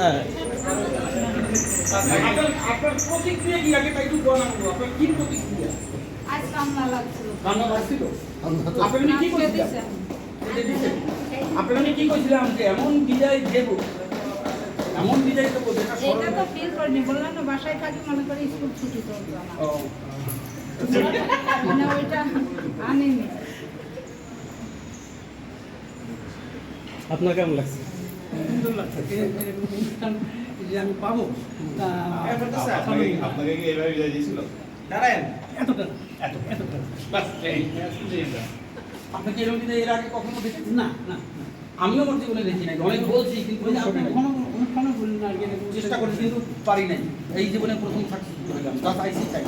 হ্যাঁ। আপনার কি কইছিলাম? যে এমন বিদায় দেব? এমন বিদায় দেব যেটা এটা তো ফিল করিনি বললাম না বাসায় থাকি মনে করি স্কুল ছুটি মানে ওইটা আনিনি। আপনার কেমন লাগছে? সুন্দর লাগছে অনুষ্ঠান যে আমি পাবো আপনাকে আপনাকে এতটা এত এতটা বাস, এই, কি এরকম বিদায় এর আগে কখনো দেখেছেন না না। আমিও আমার জীবনে দেখি নাই অনেক বলছি কিন্তু আপনি শোনে নাই। কোনো অনুষ্ঠানে না চেষ্টা করেছি কিন্তু পারি নাই এই জীবনে প্রথম সাকসেস করলাম। জাস্ট আইসি চাই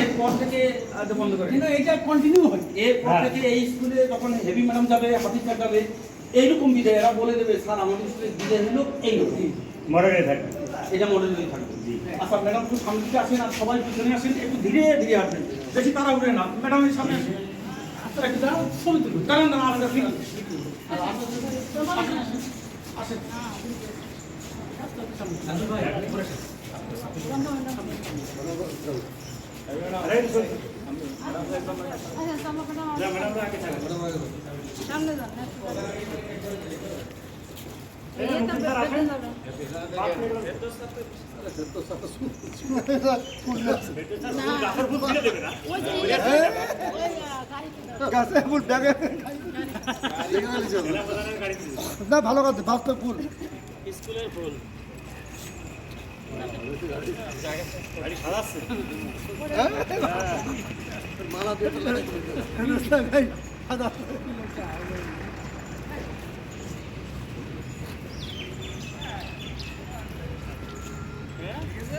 এরপর থেকে বন্ধ করে কিন্তু এটা কন্টিনিউ হয়। এরপর থেকে এই স্কুলে যখন হেভি ম্যাডাম যাবে হাফিজ যাবে এইরকম বিদায় এরা বলে দেবে স্যার আমাদের স্কুলে বিদায় হলো এইরকম মডেলে থাকে এটা থাকবে। আচ্ছা ম্যাডাম একটু সামনে দিকে আসেন আর সবাই পিছনে আসেন একটু ধীরে ধীরে আসবেন বেশি তারা উঠে না। ম্যাডামের সামনে আসেন। ছবি তুলুন। দাঁড়ান দাঁড়ান আর আসেন। আসেন। না ভালো কথা বাস্তব ফুল লাগাই সাদা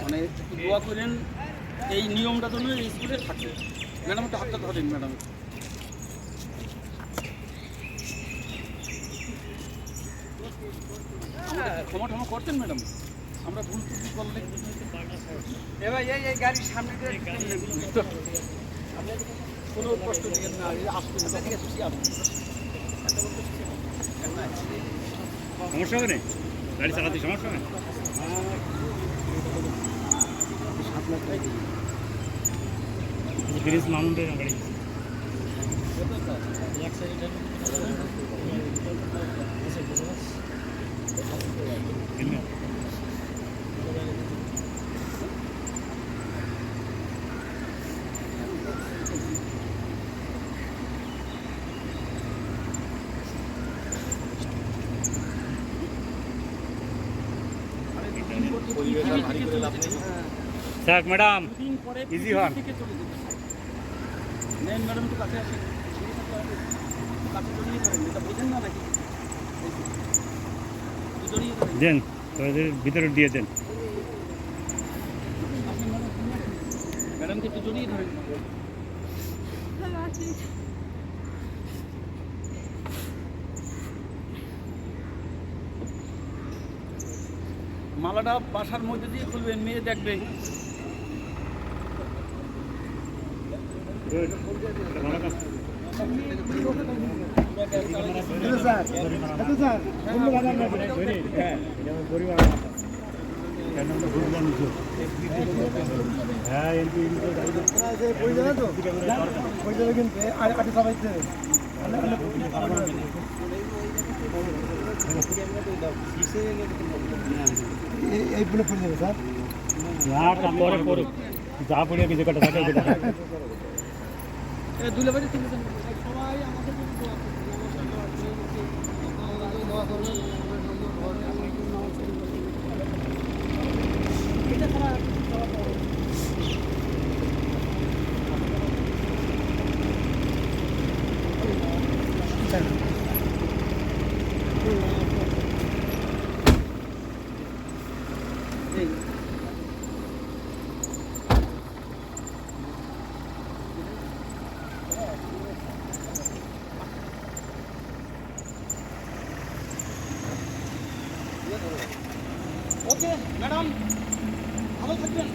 মানে দোয়া করেন, এই নিয়মটা যেন এই স্কুলে থাকে। ম্যাডাম, একটু হাতটা ধরেন, ম্যাডাম। ক্ষমা টমা করতেন, ম্যাডাম? আমরা ভুল ত্রুটি করলে এবার এই এই গাড়ির সামনে দিয়ে কোনো কষ্ট দিবেন না এই না ঠিক আছে সমস্যা হবে না? গাড়ি চালাতে সমস্যা হবে না? ব্রিজ মাউন্টেন গাড়ি? থাক ম্যাডাম দিন থেকে চলে যেতে নেন ম্যাডাম একটু কাছে আসেন কাছে জড়িয়ে ধরেন এটা বোঝেন না নাকি একটু জড়িয়ে ধরেন দেন তোদের ভিতরে দিয়ে দেন ম্যাডামকে একটু জড়িয়ে ধরেন মালাটা বাসার মধ্যে দিয়ে খুলবেন মেয়ে দেখবে। না হ্যাঁ। কিন্তু আর আটি সবাইতে এই বলে পড়ে যাবে স্যার না পরে পরে যা পড়িয়া কিছু কটা থাকে ওটা। দুলে বাজে তিনটে সবাই আমাদের জন্য দোয়া করবেন দোয়া করবেন এটা ছাড়া ওকে ম্যাডাম। ভালো থাকবেন।